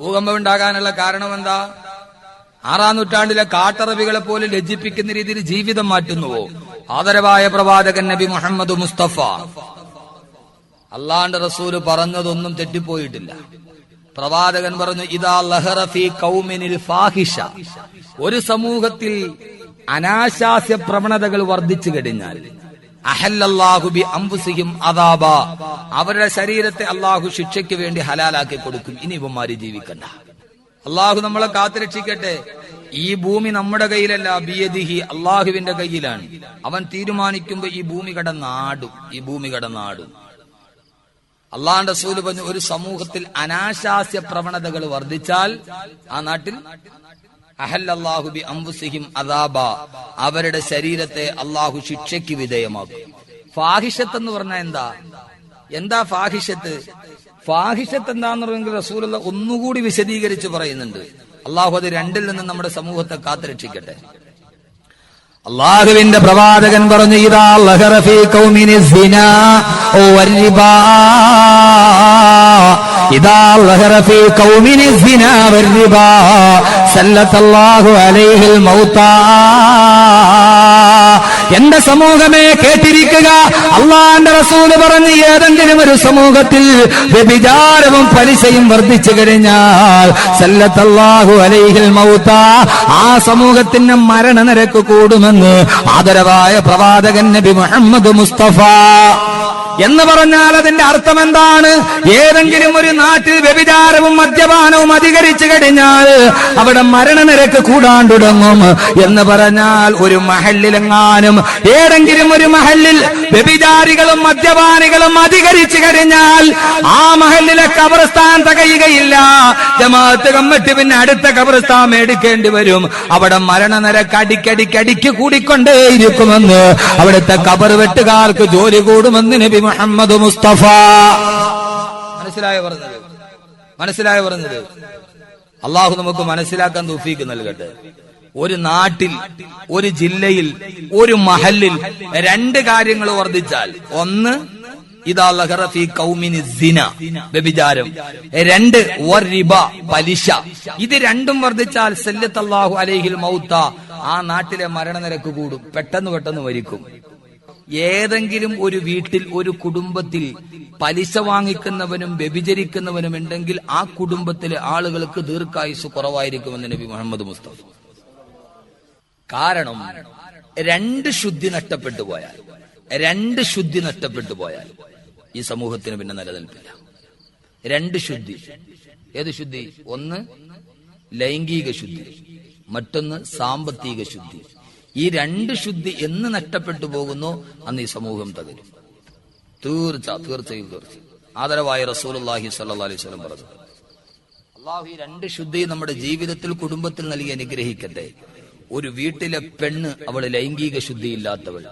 ഭൂകമ്പം ഉണ്ടാകാനുള്ള കാരണം എന്താ ആറാം നൂറ്റാണ്ടിലെ കാട്ടറബികളെ പോലെ ലജ്ജിപ്പിക്കുന്ന രീതിയിൽ ജീവിതം മാറ്റുന്നുവോ? ആദരവായ പ്രവാചകൻ നബി മുഹമ്മദ് മുസ്തഫ. അള്ളാണ്ട് റസൂൽ പറഞ്ഞതൊന്നും തെറ്റിപ്പോയിട്ടില്ല. പ്രവാചകൻ പറഞ്ഞു ഇതാ ലഹറഫി കൗമിനിൽ ഫാഹിഷ. ഒരു സമൂഹത്തിൽ അനാശാസ്യ പ്രവണതകൾ വർദ്ധിച്ചു കഴിഞ്ഞാൽ അഹല്ലല്ലാഹു ബി അതാബ അവരുടെ ശരീരത്തെ അള്ളാഹു ശിക്ഷയ്ക്ക് വേണ്ടി ഹലാലാക്കി കൊടുക്കും. ഇനി ഇവന്മാര് ജീവിക്കണ്ട. അള്ളാഹു നമ്മളെ കാത്തുരക്ഷിക്കട്ടെ. ഈ ഭൂമി നമ്മുടെ കയ്യിലല്ല ബിയദിഹി അള്ളാഹുവിന്റെ കയ്യിലാണ്. അവൻ തീരുമാനിക്കുമ്പോ ഈ ഭൂമി കടന്നാടും. ഈ ഭൂമി കടന്നാടും. അള്ളാഹിന്റെ സൂൽ പറഞ്ഞു ഒരു സമൂഹത്തിൽ അനാശാസ്യ പ്രവണതകൾ വർദ്ധിച്ചാൽ ആ നാട്ടിൽ അഹല്ലാഹു ബി അംബുസിഹിം അദാബ. അവരുടെ ശരീരത്തെ അള്ളാഹു ശിക്ഷയ്ക്ക് വിധേയമാക്കും. ഫാഹിഷത്ത് എന്ന് പറഞ്ഞാൽ എന്താ? എന്താ ഫാഹിഷത്ത്? ഫാഹിഷത്ത് എന്താന്ന് പറയുന്നത് റസൂലുള്ള ഒന്നുകൂടി വിശദീകരിച്ച് പറയുന്നുണ്ട്. അള്ളാഹു അത് രണ്ടിൽ നിന്ന് നമ്മുടെ സമൂഹത്തെ കാത്തുരക്ഷിക്കട്ടെ. അള്ളാഹുവിന്റെ പ്രവാചകൻ പറഞ്ഞു ഇതാ എന്റെ സമൂഹമേ കേട്ടിരിക്കുക അള്ളാന്റെ റസൂൽ പറഞ്ഞ് ഏതെങ്കിലും ഒരു സമൂഹത്തിൽ വ്യഭിചാരവും പലിശയും വർദ്ധിച്ചു കഴിഞ്ഞാൽ അലൈഹിൽ മൗത്ത. ആ സമൂഹത്തിന് മരണനിരക്ക് കൂടുമെന്ന് ആദരവായ പ്രവാചകൻ നബി മുഹമ്മദ് മുസ്തഫ. എന്ന് പറഞ്ഞാൽ അതിന്റെ അർത്ഥം എന്താണ്? ഏതെങ്കിലും ഒരു നാട്ടിൽ വ്യഭിചാരവും മദ്യപാനവും അധികരിച്ചു കഴിഞ്ഞാൽ അവിടെ മരണനിരക്ക് കൂടാൻ തുടങ്ങും എന്ന് പറഞ്ഞാൽ ഒരു മഹല്ലിലെങ്ങാനും ഏതെങ്കിലും ഒരു മഹല്ലിൽ വ്യഭിചാരികളും മദ്യപാനികളും അധികരിച്ചു കഴിഞ്ഞാൽ ആ മഹല്ലിലെ കബർസ്ഥാൻ തകയുകയില്ല. ജമാഅത്ത് കമ്മിറ്റി പിന്നെ അടുത്ത കബർസ്ഥാൻ മേടിക്കേണ്ടി വരും. അവിടെ മരണനിരക്ക് അടിക്കടിക്കടിക്ക് കൂടിക്കൊണ്ടേയിരിക്കുമെന്ന് അവിടുത്തെ കബർ വെട്ടുകാർക്ക് ജോലി കൂടുമെന്ന് നബി മുഹമ്മദ് മുസ്തഫ. മനസ്സിലായ പറഞ്ഞത്? മനസ്സിലായ പറഞ്ഞത്? അള്ളാഹു നമുക്ക് മനസ്സിലാക്കാൻ തുഫീക്ക് നൽകട്ടെ. ഒരു നാട്ടിൽ ഒരു ജില്ലയിൽ ഒരു മഹലിൽ രണ്ട് കാര്യങ്ങൾ വർദ്ധിച്ചാൽ ഒന്ന് വ്യഭിചാരം. രണ്ട് റിബ പലിശ. ഇത് രണ്ടും വർദ്ധിച്ചാൽ സല്ലത്തല്ലാഹു അലൈഹിൽ മൗത്ത ആ നാട്ടിലെ മരണനിരക്ക് കൂടും. പെട്ടെന്ന് പെട്ടെന്ന് മരിക്കും. ഏതെങ്കിലും ഒരു വീട്ടിൽ ഒരു കുടുംബത്തിൽ പലിശ വാങ്ങിക്കുന്നവനും വ്യഭിചരിക്കുന്നവനും ഉണ്ടെങ്കിൽ ആ കുടുംബത്തിലെ ആളുകൾക്ക് ദീർഘായുസ് കുറവായിരിക്കുമെന്ന് നബി മുഹമ്മദ് മുസ്തഫ. കാരണം രണ്ട് ശുദ്ധി നഷ്ടപ്പെട്ടു പോയാൽ രണ്ട് ശുദ്ധി നഷ്ടപ്പെട്ടു പോയാൽ ഈ സമൂഹത്തിന് പിന്നെ നിലനിൽപ്പില്ല. രണ്ട് ശുദ്ധി. ഏത് ശുദ്ധി? ഒന്ന് ലൈംഗിക ശുദ്ധി മറ്റൊന്ന് സാമ്പത്തിക ശുദ്ധി. ഈ രണ്ട് ശുദ്ധി എന്ന് നഷ്ടപ്പെട്ടു പോകുന്നു അന്ന് ഈ സമൂഹം തകരും. തീർച്ച തീർച്ചയും തീർച്ച ആദരവായ റസൂലുള്ളാഹി സ്വല്ലല്ലാഹി അലൈഹി വസല്ലം പറഞ്ഞു. അള്ളാഹു ഈ രണ്ട് ശുദ്ധി നമ്മുടെ ജീവിതത്തിൽ കുടുംബത്തിൽ നൽകി അനുഗ്രഹിക്കട്ടെ. ഒരു വീട്ടിലെ പെണ്ണ് അവൾ ലൈംഗിക ശുദ്ധി ഇല്ലാത്തവൾ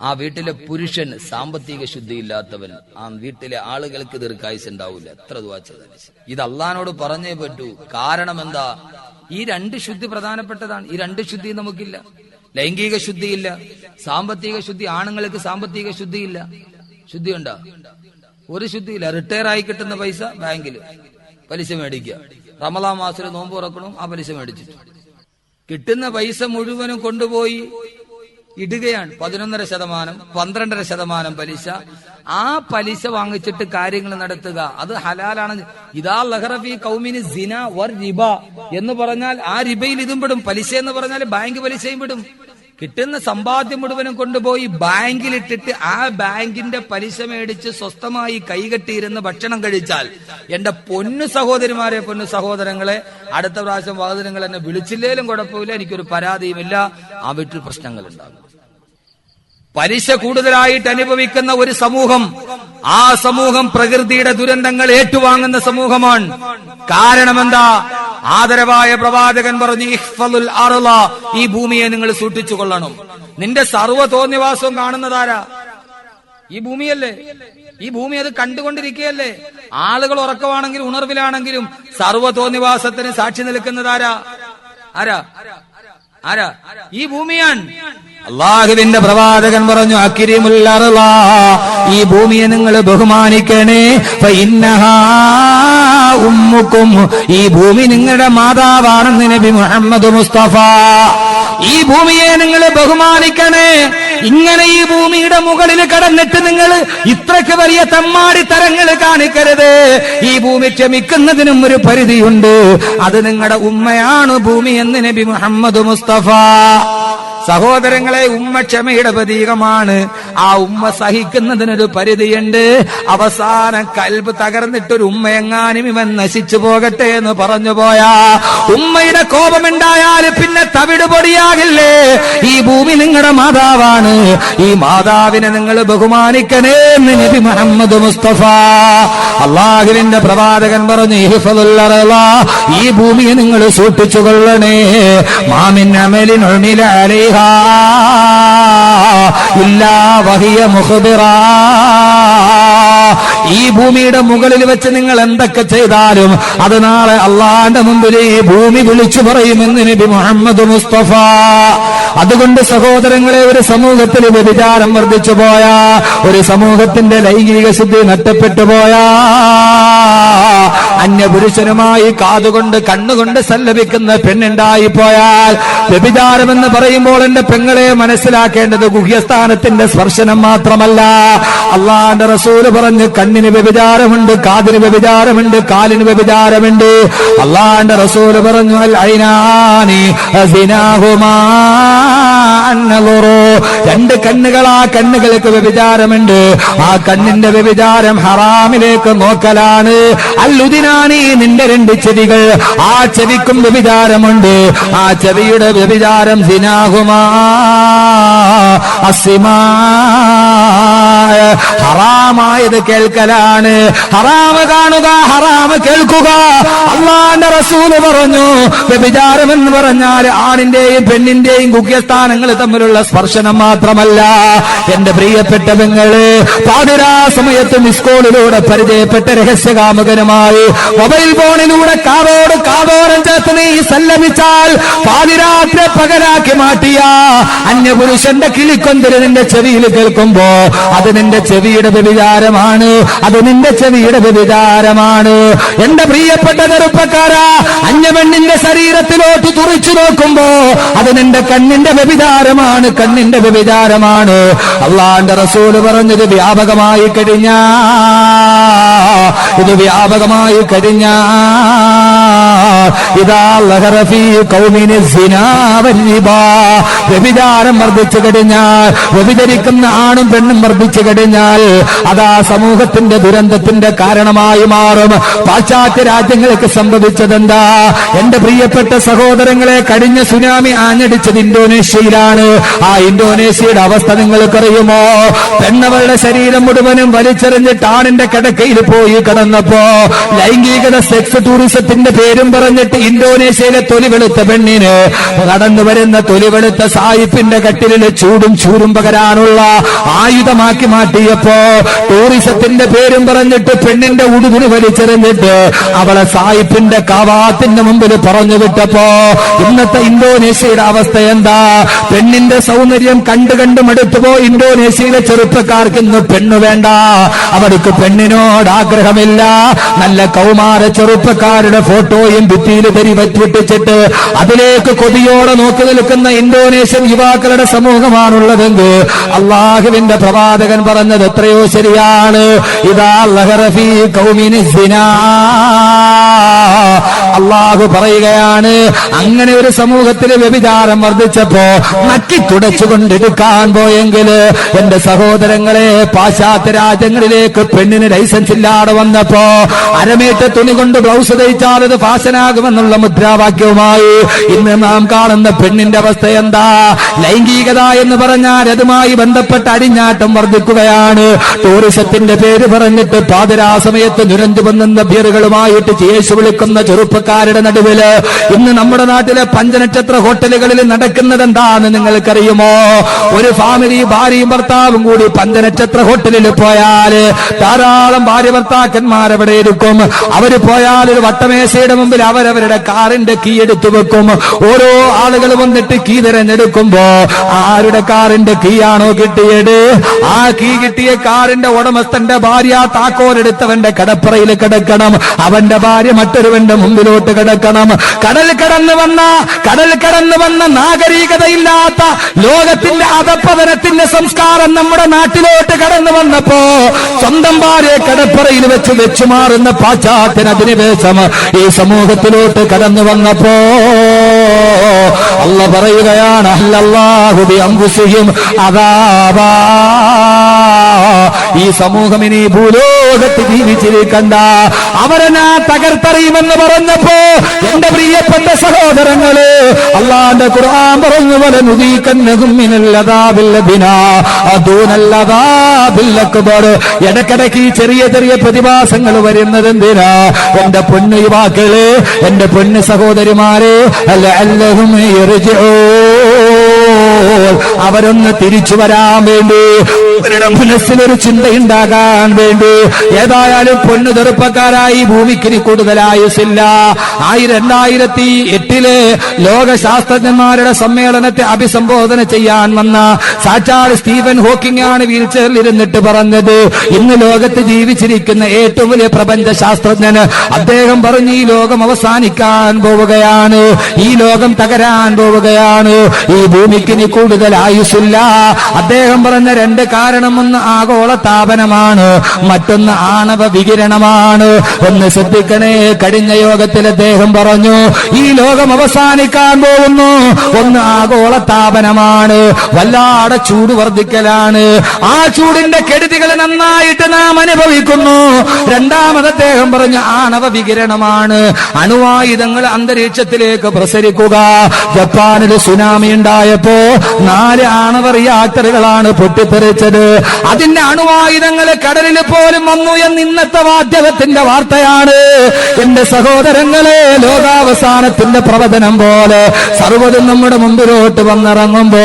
ആ വീട്ടിലെ പുരുഷൻ സാമ്പത്തിക ശുദ്ധി ശുദ്ധിയില്ലാത്തവൻ. ആ വീട്ടിലെ ആളുകൾക്ക് ദീർഘായുസ് ഉണ്ടാവില്ല. എത്ര ഇത് അള്ളഹാനോട് പറഞ്ഞേ പറ്റൂ. കാരണം എന്താ? ഈ രണ്ട് ശുദ്ധി പ്രധാനപ്പെട്ടതാണ്. ഈ രണ്ട് ശുദ്ധി നമുക്കില്ല. ലൈംഗിക ശുദ്ധിയില്ല. സാമ്പത്തിക ശുദ്ധി ആണുങ്ങൾക്ക് സാമ്പത്തിക ശുദ്ധിയില്ല. ശുദ്ധിയുണ്ടോ? ഒരു ശുദ്ധിയില്ല. റിട്ടയർ ആയി കിട്ടുന്ന പൈസ ബാങ്കിൽ പലിശ മേടിക്കുക. റമലാ മാസത്തിൽ നോമ്പ് തുറക്കണം ആ പലിശ മേടിച്ചിട്ട്. കിട്ടുന്ന പൈസ മുഴുവനും കൊണ്ടുപോയി ഇടുകയാണ്. പതിനൊന്നര ശതമാനം പന്ത്രണ്ടര ശതമാനം പലിശ. ആ പലിശ വാങ്ങിച്ചിട്ട് കാര്യങ്ങൾ നടത്തുക. അത് ഹലാലാണ്. ഇതാ ലഹറഫി കൗമിന് സിന വർ റിബ എന്ന് പറഞ്ഞാൽ ആ റിബയിൽ ഇതും പെടും. പലിശ എന്ന് പറഞ്ഞാൽ ബാങ്ക് പലിശയും പെടും. കിട്ടുന്ന സമ്പാദ്യം മുഴുവനും കൊണ്ടുപോയി ബാങ്കിലിട്ടിട്ട് ആ ബാങ്കിന്റെ പലിശ മേടിച്ച് സ്വസ്ഥമായി കൈകെട്ടിയിരുന്ന് ഭക്ഷണം കഴിച്ചാൽ എന്റെ പൊന്നു സഹോദരിമാരെ പൊന്നു സഹോദരങ്ങളെ അടുത്ത പ്രാവശ്യം വാഹനങ്ങൾ എന്നെ വിളിച്ചില്ലേലും കുഴപ്പമില്ല എനിക്കൊരു പരാതിയുമില്ല. ആ വീട്ടിൽ പ്രശ്നങ്ങൾ ഉണ്ടാകും പലിശ കൂടുതലായിട്ട് അനുഭവിക്കുന്ന ഒരു സമൂഹം ആ സമൂഹം പ്രകൃതിയുടെ ദുരന്തങ്ങൾ ഏറ്റുവാങ്ങുന്ന സമൂഹമാണ്. കാരണമെന്താ? ആദരവായ പ്രവാചകൻ പറഞ്ഞു ഇഹ്ഫലുൽ അറുള ഈ ഭൂമിയെ നിങ്ങൾ സൂക്ഷിച്ചു കൊള്ളണം നിന്റെ സർവ തോന്നിവാസവും കാണുന്നതാരാ? ഈ ഭൂമിയല്ലേ? ഈ ഭൂമി അത് കണ്ടുകൊണ്ടിരിക്കുകയല്ലേ? ആളുകൾ ഉറക്കമാണെങ്കിലും ഉണർവിലാണെങ്കിലും സർവ തോന്നിവാസത്തിന് സാക്ഷി നിൽക്കുന്നതാരാ? ആരാ? ആരാ? ഈ ഭൂമിയാണ്. അള്ളാഹുവിന്റെ പ്രവാചകൻ പറഞ്ഞു അക്കിരിമുല്ല ഈ ഭൂമിയെ നിങ്ങൾ ബഹുമാനിക്കണേ. ഉമ്മുക്കും ഈ ഭൂമി നിങ്ങളുടെ മാതാവാണെന്ന് നബി മുഹമ്മദ് മുസ്തഫ. ഈ ഭൂമിയെ നിങ്ങൾ ബഹുമാനിക്കണേ. ഇങ്ങനെ ഈ ഭൂമിയുടെ മുകളിൽ കടന്നിട്ട് നിങ്ങൾ ഇത്രക്ക് വലിയ തമ്മാടി തരങ്ങൾ കാണിക്കരുത്. ഈ ഭൂമി ക്ഷമിക്കുന്നതിനും ഒരു പരിധിയുണ്ട്. അത് നിങ്ങളുടെ ഉമ്മയാണ് ഭൂമി എന്ന് നബി മുഹമ്മദ് മുസ്തഫ. സഹോദരങ്ങളെ ഉമ്മ ക്ഷമയുടെ പ്രതീകമാണ്. ആ ഉമ്മ സഹിക്കുന്നതിനൊരു പരിധിയുണ്ട്. അവസാന കൽബ് തകർന്നിട്ടൊരു ഉമ്മയെങ്ങാനും ഇവൻ നശിച്ചു പോകട്ടെ എന്ന് പറഞ്ഞു പോയാ. ഉമ്മയുടെ കോപമുണ്ടായാൽ പിന്നെ തവിട് പൊടിയാകില്ലേ? ഈ ഭൂമി നിങ്ങളുടെ മാതാവാണ്. ഈ മാതാവിനെ നിങ്ങൾ ബഹുമാനിക്കണേ എന്ന് നബി മുഹമ്മദ് മുസ്തഫ. അള്ളാഹുവിന്റെ പ്രവാചകൻ പറഞ്ഞു ഈ ഭൂമിയെ നിങ്ങൾ സൂക്ഷിച്ചു കൊള്ളണേ. മാമിൻ അമലിൻ ഈ ഭൂമിയുടെ മുകളിൽ വെച്ച് നിങ്ങൾ എന്തൊക്കെ ചെയ്താലും അത് നാളെ അള്ളാന്റെ മുമ്പിൽ ഈ ഭൂമി വിളിച്ചു പറയുമെന്ന് നബി മുഹമ്മദ് മുസ്തഫ. അതുകൊണ്ട് സഹോദരങ്ങളെ ഒരു സമൂഹത്തിൽ വ്യഭിചാരം വർദ്ധിച്ചു പോയ ഒരു സമൂഹത്തിന്റെ ലൈംഗിക ശുദ്ധി നഷ്ടപ്പെട്ടു പോയാ. അന്യപുരുഷനുമായി കാതുകൊണ്ട് കണ്ണുകൊണ്ട് സല്ലപിക്കുന്ന പെണ്ണുണ്ടായി പോയാൽ വ്യഭിചാരമെന്ന് പറയുമ്പോൾ എന്റെ പെങ്ങളെ മനസ്സിലാക്കേണ്ടത് ഗുഹ്യസ്ഥാനത്തിന്റെ സ്പർശനം മാത്രമല്ല. അള്ളാന്റെ റസൂൽ പറഞ്ഞ് കണ്ണിന് വ്യഭിചാരമുണ്ട് കാതിന് വ്യഭിചാരമുണ്ട് കാലിന് വ്യഭിചാരമുണ്ട്. അള്ളാന്റെ റസൂൽ പറഞ്ഞു അൽ ഐനാനി. രണ്ട് കണ്ണുകൾ ആ കണ്ണുകൾക്ക് വ്യഭിചാരമുണ്ട്. ആ കണ്ണിന്റെ വ്യഭിചാരം ഹറാമിലേക്ക് നോക്കലാണ്. അല്ലുദിനാനി നിന്റെ രണ്ട് ചെവികൾ. ആ ചെവിക്കും വ്യഭിചാരമുണ്ട്. ആ ചെവിയുടെ വ്യഭിചാരം സിനാഹുമാ ഹറാമായത് കേൾക്കലാണ്. ഹറാമ് കാണുക ഹറാമ് കേൾക്കുക. അള്ളാന്റെ റസൂൽ പറഞ്ഞു വ്യഭിചാരം എന്ന് പറഞ്ഞാൽ ആണിന്റെയും പെണ്ണിന്റെയും കുഖ്യസ്ഥാനങ്ങൾ തമ്മിലുള്ള സ്പർശനം മാത്രമല്ല. എന്റെ പ്രിയപ്പെട്ട പെങ്ങൾ പാതിരാ സമയത്ത് മിസ്കോളിലൂടെ പരിചയപ്പെട്ട രഹസ്യകാമകനുമായി മൊബൈൽ ഫോണിലൂടെ കാതോട് കാതോരം പകരാക്കി മാറ്റിയ. അന്യപുരുഷന്റെ കിളിക്കൊന്തിന് നിന്റെ ചെവിയിൽ കേൾക്കുമ്പോ അത് നിന്റെ ചെവിയുടെ വ്യഭിചാരമാണ്. അത് നിന്റെ ചെവിയുടെ വ്യഭിചാരമാണ്. എന്റെ പ്രിയപ്പെട്ട ചെറുപ്പക്കാരാ അന്യപെണ്ണിന്റെ ശരീരത്തിലോട്ട് തുറിച്ചു നോക്കുമ്പോ അത് നിന്റെ കണ്ണിന്റെ വ്യഭിചാരമാണ് കണ്ണിന്റെ വ്യഭിചാരമാണ്. അള്ളാന്റെ റസൂൽ പറഞ്ഞത് വ്യാപകമായി കഴിഞ്ഞ. ഇത് വ്യാപകമായി കഴിഞ്ഞ. ഇതാ വ്യഭിചാരം വർദ്ധിച്ചു കഴിഞ്ഞാൽ വ്യഭിചരിക്കുന്ന ആണും പെണ്ണും വർദ്ധിച്ചു കഴിഞ്ഞാൽ അതാ സമൂഹത്തിന്റെ ദുരന്തത്തിന്റെ കാരണമായി മാറും. പാശ്ചാത്യ രാജ്യങ്ങൾക്ക് സംഭവിച്ചതെന്താ? എന്റെ പ്രിയപ്പെട്ട സഹോദരങ്ങളെ കഴിഞ്ഞ സുനാമി ആഞ്ഞടിച്ചത് ഇന്തോനേഷ്യയിലാണ്. ആ ഇന്തോനേഷ്യയുടെ അവസ്ഥ നിങ്ങൾക്കറിയുമോ? പെണ്ണവളുടെ ശരീരം മുഴുവനും വലിച്ചെറിഞ്ഞിട്ട് ആണിന്റെ കിടക്കയിൽ പോയി കിടന്നപ്പോ ലൈംഗികത സെക്സ് ടൂറിസത്തിന്റെ പേരും പറഞ്ഞിട്ട് ഇന്തോനേഷ്യയിലെ തൊലിവെളുത്ത പെണ്ണിന് കടന്നു വരുന്ന തൊലി വെളുത്ത സായിപ്പിന്റെ കട്ടിലിന് ചൂടും ചൂരും പകരാനുള്ള ആയുധമാക്കി മാറ്റിയപ്പോ ടൂറിസത്തിന്റെ പേരും പറഞ്ഞിട്ട് പെണ്ണിന്റെ ഉടുതിന് വലിച്ചെറിഞ്ഞിട്ട് അവളെ സായിപ്പിന്റെ കവാത്തിന്റെ മുമ്പിൽ പറഞ്ഞു വിട്ടപ്പോ ഇന്നത്തെ ഇന്തോനേഷ്യയുടെ അവസ്ഥ എന്താ? പെണ്ണിന്റെ സൗന്ദര്യം കണ്ടു കണ്ടു മടുത്തുപോ ഇന്തോനേഷ്യയിലെ ചെറുപ്പക്കാർക്ക് ഇന്ന് പെണ്ണു വേണ്ട. അവർക്ക് പെണ്ണിനോട് ആഗ്രഹമില്ല. നല്ല കൗമാര ചെറുപ്പക്കാരുടെ ഫോട്ടോയും ഭിത്തിയിൽ തരി വറ്റിച്ചിട്ട് അതിലേക്ക് കൊതിയോടെ നോക്കി നിൽക്കുന്ന ഇന്തോനേഷ്യൻ യുവാക്കളുടെ സമൂഹമാണുള്ളതെങ്കിൽ അള്ളാഹുവിന്റെ പ്രവാചകൻ പറഞ്ഞത് എത്രയോ ശരിയാണ്. ഇതാ ലഹറഫി കൗമിനി അള്ളാഹു പറയുകയാണ് അങ്ങനെ ഒരു സമൂഹത്തിൽ വ്യഭിചാരം വർദ്ധിച്ചപ്പോ നക്കി തുടച്ചുകൊണ്ടെടുക്കാൻ പോയെങ്കിൽ എന്റെ സഹോദരങ്ങളെ പാശ്ചാത്യ രാജ്യങ്ങളിലേക്ക് പെണ്ണിന് ലൈസൻസ് ഇല്ലാതെ വന്നപ്പോ അരമേറ്റ തുണി കൊണ്ട് ബ്ലൗസ് തയ്ച്ചാൽ അത് ഫാഷനാകുമെന്നുള്ള മുദ്രാവാക്യവുമായി ഇന്ന് നാം കാണുന്ന പെണ്ണിന്റെ അവസ്ഥ എന്താ? ലൈംഗികത എന്ന് പറഞ്ഞാൽ അതുമായി ബന്ധപ്പെട്ട അടിഞ്ഞാട്ടം വർദ്ധിക്കുകയാണ്. ടൂറിസത്തിന്റെ പേര് പറഞ്ഞിട്ട് പാതിരാ സമയത്ത് നുരഞ്ഞു വന്നുന്ന ബിയറുകളുമായിട്ട് ചേച്ചു വിളിക്കുന്ന ചെറുപ്പ ചെറുപ്പക്കാരുടെ നടുവിൽ ഇന്ന് നമ്മുടെ നാട്ടിലെ പഞ്ചനക്ഷത്ര ഹോട്ടലുകളിൽ നടക്കുന്നത് എന്താന്ന് നിങ്ങൾക്കറിയുമോ? ഒരു ഫാമിലി ഭാര്യയും ഭർത്താവും കൂടി പഞ്ചനക്ഷത്ര ഹോട്ടലിൽ പോയാൽ ധാരാളം ഭാര്യ ഭർത്താക്കന്മാർ അവിടെ ഇരിക്കും. അവർ പോയാൽ ഒരു വട്ടമേശയുടെ മുമ്പിൽ അവരവരുടെ കാറിന്റെ കീ എടുത്തു വെക്കും. ഓരോ ആളുകൾ വന്നിട്ട് കീ തിരഞ്ഞെടുക്കുമ്പോ ആരുടെ കാറിന്റെ കീ ആണോ കിട്ടിയത്? ആ കീ കിട്ടിയ കാറിന്റെ ഉടമസ്ഥന്റെ ഭാര്യ താക്കോലെടുത്തവന്റെ കടപ്പുറയിൽ കിടക്കണം. അവന്റെ ഭാര്യ മറ്റൊരുവന്റെ മുമ്പിലോട്ട് കിടക്കണം. കടൽ കടന്നു വന്ന കടൽ കടന്നു വന്ന നാഗരികതയില്ലാത്ത ലോകത്തിന്റെ അധപ്പതനത്തിന്റെ സംസ്കാരം നമ്മുടെ നാട്ടിലോട്ട് കടന്നു വന്നപ്പോ സ്വന്തം ഭാര്യയെ കടപ്പറയിൽ വെച്ച് വെച്ചു മാറുന്ന പാശ്ചാത്യൻ അധിനിവേശം ഈ സമൂഹത്തിലോട്ട് കടന്നു വന്നപ്പോ അല്ല പറയുകയാണ് അല്ലാഹുബി അംബുസിയും അതാവാ ഈ സമൂഹം ഇനി ഭൂലോകത്ത് ജീവിച്ചിരിക്കണ്ട. അവരനാ തകർത്തെറിയുമെന്ന് പറഞ്ഞപ്പോ എന്റെ പ്രിയപ്പെട്ട സഹോദരങ്ങൾ അള്ളാന്റെ ഖുർആൻ പറഞ്ഞു പോലെ ഇടക്കിടക്ക് ഈ ചെറിയ ചെറിയ പ്രതിഭാസങ്ങൾ വരുന്നത് എന്തിനാ? എന്റെ പൊന്നു യുവാക്കൾ എന്റെ പൊന്നു സഹോദരിമാരെ അല്ല അല്ലഹും അവരൊന്ന് തിരിച്ചു വരാൻ വേണ്ടി അവരുടെ മനസ്സിലൊരു ചിന്തയുണ്ടാകാൻ വേണ്ടി. ഏതായാലും പൊന്നു ചെറുപ്പക്കാരായി ഭൂമിക്ക് ഇനി കൂടുതൽ ആയുസില്ല ആയി രണ്ടായിരത്തി എട്ടിലെ ലോക ശാസ്ത്രജ്ഞന്മാരുടെ സമ്മേളനത്തെ അഭിസംബോധന ചെയ്യാൻ വന്ന സാറ്റാൾ സ്റ്റീവൻ ഹോക്കിംഗ് ആണ് വീൽ ചെയറിൽ ഇരുന്നിട്ട് പറഞ്ഞത് ഇന്ന് ലോകത്ത് ജീവിച്ചിരിക്കുന്ന ഏറ്റവും വലിയ പ്രപഞ്ച ശാസ്ത്രജ്ഞന് അദ്ദേഹം പറഞ്ഞു ഈ ലോകം അവസാനിക്കാൻ പോവുകയാണ്. ഈ ലോകം തകരാൻ പോവുകയാണ്. ഈ ഭൂമിക്ക് കൂടുതൽ ആയുസില്ല അദ്ദേഹം പറഞ്ഞ രണ്ട് കാരണം ഒന്ന് ആഗോള താപനമാണ്. മറ്റൊന്ന് ആണവ വികിരണമാണ്. ഒന്ന് ശ്രദ്ധിക്കണേ കഴിഞ്ഞ യോഗത്തിൽ അദ്ദേഹം പറഞ്ഞു ഈ ലോകം അവസാനിക്കാൻ പോകുന്നു. ഒന്ന് ആഗോള താപനമാണ്. വല്ലാടെ ചൂട് വർദ്ധിക്കലാണ്. ആ ചൂടിന്റെ കെടുതികൾ നന്നായിട്ട് നാം അനുഭവിക്കുന്നു. രണ്ടാമത് അദ്ദേഹം പറഞ്ഞു ആണവ വികിരണമാണ്. അണുവായുധങ്ങൾ അന്തരീക്ഷത്തിലേക്ക് പ്രസരിക്കുക. ജപ്പാനിൽ സുനാമി ഉണ്ടായപ്പോ നാല് ആണവ റിയാക്ടറുകളാണ് പൊട്ടിത്തെറിച്ചത്. അതിന്റെ അണുവായുധങ്ങൾ കടലിൽ പോലും വന്നു എന്ന് ഇന്നത്തെ മാധ്യമത്തിന്റെ വാർത്തയാണ്. എന്റെ സഹോദരങ്ങളെ ലോകാവസാനത്തിന്റെ പ്രവചനം പോലെ സർവതും നമ്മുടെ മുമ്പിലോട്ട് വന്നിറങ്ങുമ്പോ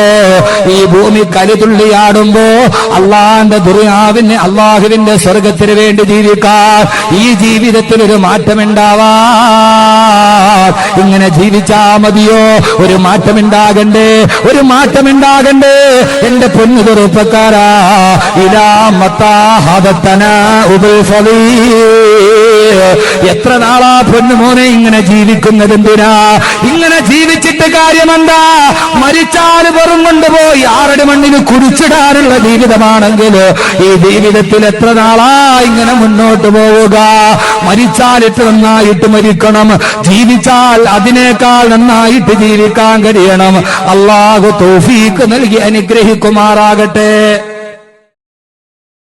ഈ ഭൂമി കലിതുള്ളിയാടുമ്പോ അള്ളാന്റെ ദുരിയാവിന് അള്ളാഹുവിന്റെ സ്വർഗത്തിന് വേണ്ടി ജീവിക്കാൻ ഈ ജീവിതത്തിൽ ഒരു മാറ്റമുണ്ടാവാ. ഇങ്ങനെ ജീവിച്ചാ മതിയോ? ഒരു മാറ്റമുണ്ടാകണ്ടേ? ഒരു മാറ്റമുണ്ടാകണ്ടേ എന്റെ പൊന്നു ചെറുപ്പക്കാരാ ഇലാ മത്താഹതന ഉപൽഫലീ എത്ര നാളാ പൊന്നുമോനെ ഇങ്ങനെ ജീവിക്കുന്നത് എന്തിനാ? ഇങ്ങനെ ജീവിച്ചിട്ട് കാര്യമെന്താ? മരിച്ചാൽ വെറും കൊണ്ടുപോയി ആരുടെ മണ്ണിന് കുടിച്ചിടാനുള്ള ജീവിതമാണെങ്കിൽ ഈ ജീവിതത്തിൽ എത്ര നാളാ ഇങ്ങനെ മുന്നോട്ട് പോവുക? മരിച്ചാലിട്ട് നന്നായിട്ട് മരിക്കണം. ജീവിച്ചാൽ അതിനേക്കാൾ നന്നായിട്ട് ജീവിക്കാൻ കഴിയണം. അള്ളാഹു തോഫീക്ക് നൽകി അനുഗ്രഹിക്കുമാറാകട്ടെ.